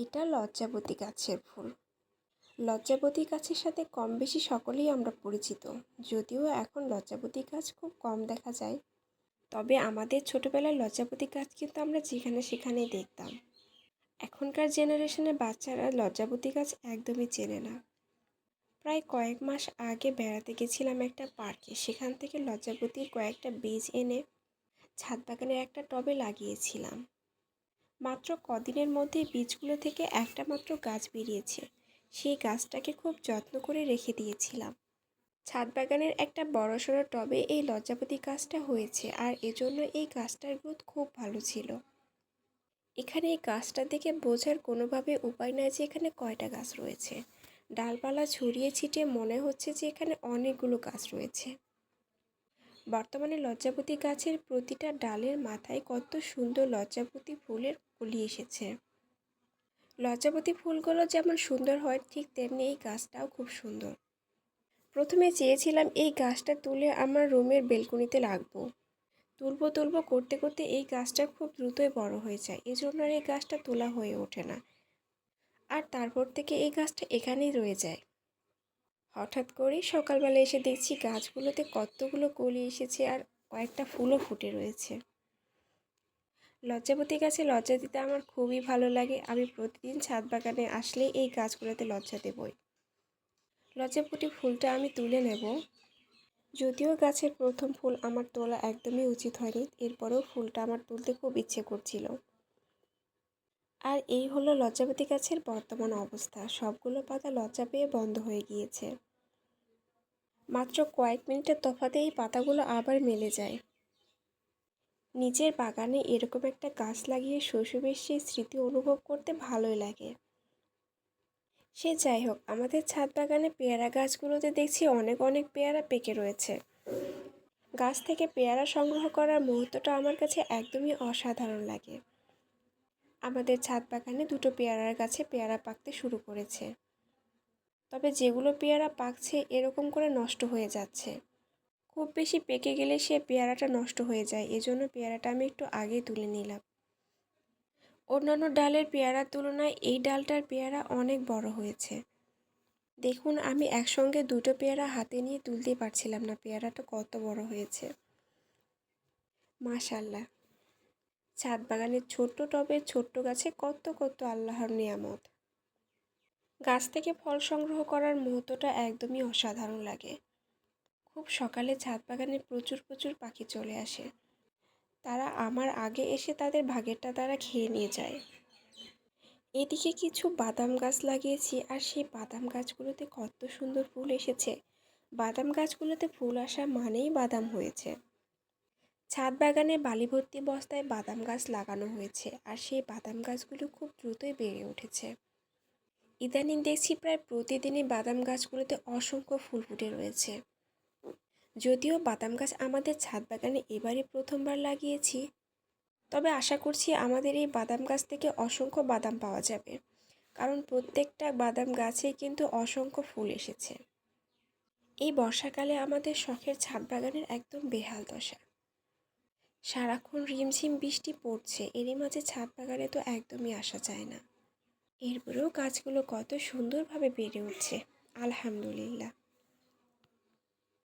এটা লজ্জাবতী গাছের ফুল। লজ্জাবতী গাছের সাথে কম বেশি সকলেই আমরা পরিচিত। যদিও এখন লজ্জাবতী গাছ খুব কম দেখা যায়। তবে আমাদের ছোটোবেলায় লজ্জাবতী গাছ কিন্তু আমরা যেখানে সেখানেই দেখতাম। এখনকার জেনারেশনের বাচ্চারা লজ্জাবতী গাছ একদমই চেনে না। প্রায় কয়েক মাস আগে বেড়াতে গেছিলাম একটা পার্কে। সেখান থেকে লজ্জাবতীর কয়েকটা বীজ এনে ছাদ বাগানের একটা টবে লাগিয়েছিলাম। মাত্র কদিনের মধ্যে বীজগুলো থেকে একটা মাত্র গাছ বেরিয়েছে। সেই গাছটাকে খুব যত্ন করে রেখে দিয়েছিলাম। ছাদ বাগানের একটা বড়সড় টবে এই লজ্জাপতি গাছটা হয়েছে আর এজন্য এই গাছটার গ্রোথ খুব ভালো ছিল। এখানে এই গাছটা দেখে বোঝার কোনোভাবে উপায় নাই যে এখানে কয়টা গাছ রয়েছে। ডালপালা ছড়িয়ে ছিটিয়ে মনে হচ্ছে যে এখানে অনেকগুলো গাছ রয়েছে। বর্তমানে লজ্জাপতি গাছের প্রতিটা ডালের মাথায় কত সুন্দর লজ্জাপতি ফুলের কলি এসেছে। লজ্জাপতি ফুলগুলো যেমন সুন্দর হয়, ঠিক তেমনি এই গাছটাও খুব সুন্দর। প্রথমে চেয়েছিলাম এই গাছটা তুলে আমার রুমের বেলকনিতে রাখব। তুলবো তুলবো করতে করতে এই গাছটা খুব দ্রুতই বড় হয়ে যায়। এজন্য আর এই গাছটা তোলা হয়ে ওঠে না। আর তারপর থেকে এই গাছটা এখানেই রয়ে যায়। হঠাৎ করেই সকালবেলা এসে দেখছি গাছগুলোতে কতগুলো কলি এসেছে আর কয়েকটা ফুলও ফুটে রয়েছে। লজ্জাপতি গাছে লজ্জা দিতে আমার খুবই ভালো লাগে। আমি প্রতিদিন ছাদ বাগানে আসলে এই গাছগুলোতে লজ্জা দেবই। লজ্জাপতি ফুলটা আমি তুলে নেব। যদিও গাছের প্রথম ফুল আমার তোলা একদমই উচিত হয়নি, এরপরেও ফুলটা আমার তুলতে খুব ইচ্ছে করছিল। আর এই হলো লজ্জাপতি গাছের বর্তমান অবস্থা। সবগুলো পাতা লজ্জা পেয়ে বন্ধ হয়ে গিয়েছে। মাত্র কয়েক মিনিটের তফাতে এই পাতাগুলো আবার মেলে যায়। নিজের বাগানে এরকম একটা গাছ লাগিয়ে শৈশবের সেই স্মৃতি অনুভব করতে ভালোই লাগে। সে যাই হোক, আমাদের ছাদ বাগানে পেয়ারা গাছগুলোতে দেখছি অনেক অনেক পেয়ারা পেকে রয়েছে। গাছ থেকে পেয়ারা সংগ্রহ করার মুহূর্তটা আমার কাছে একদমই অসাধারণ লাগে। আমাদের ছাদ বাগানে দুটো পেয়ারার গাছে পেয়ারা পাকতে শুরু করেছে। তবে যেগুলো পেয়ারা পাকছে এরকম করে নষ্ট হয়ে যাচ্ছে। খুব বেশি পেকে গেলে সে পেয়ারাটা নষ্ট হয়ে যায়, এজন্য পেয়ারাটা আমি একটু আগে তুলে নিলাম। অন্যান্য ডালের পেয়ারার তুলনায় এই ডালটার পেয়ারা অনেক বড় হয়েছে। দেখুন, আমি একসঙ্গে দুটো পেয়ারা হাতে নিয়ে তুলতে পারছিলাম না, পেয়ারাটা কত বড় হয়েছে। মাশাল্লাহ। ছাদ বাগানের ছোট্ট টবের ছোট্ট গাছে কত কত আল্লাহর নিয়ামত। গাছ থেকে ফল সংগ্রহ করার মুহূর্তটা একদমই অসাধারণ লাগে। খুব সকালে ছাদ বাগানে প্রচুর প্রচুর পাখি চলে আসে। তারা আমার আগে এসে তাদের ভাগেরটা তারা খেয়ে নিয়ে যায়। এদিকে কিছু বাদাম গাছ লাগিয়েছি আর সেই বাদাম গাছগুলোতে কত সুন্দর ফুল এসেছে। বাদাম গাছগুলোতে ফুল আসা মানেই বাদাম হয়েছে। ছাদ বাগানে বালি ভর্তি বস্তায় বাদাম গাছ লাগানো হয়েছে আর সেই বাদাম গাছগুলো খুব দ্রুতই বেড়ে উঠেছে। ইদানিং দেখছি প্রায় প্রতিদিনই বাদাম গাছগুলোতে অসংখ্য ফুল ফুটে রয়েছে। যদিও বাদাম গাছ আমাদের ছাদ বাগানে এবারই প্রথমবার লাগিয়েছি, তবে আশা করছি আমাদের এই বাদাম গাছ থেকে অসংখ্য বাদাম পাওয়া যাবে, কারণ প্রত্যেকটা বাদাম গাছেই কিন্তু অসংখ্য ফুল এসেছে। এই বর্ষাকালে আমাদের শখের ছাদ বাগানের একদম বেহাল দশা। সারাক্ষণ রিমঝিম বৃষ্টি পড়ছে, এরই মাঝে ছাদ বাগানে তো একদমই আসা যায় না। এরপরেও গাছগুলো কত সুন্দরভাবে বেড়ে উঠছে। আলহামদুলিল্লাহ।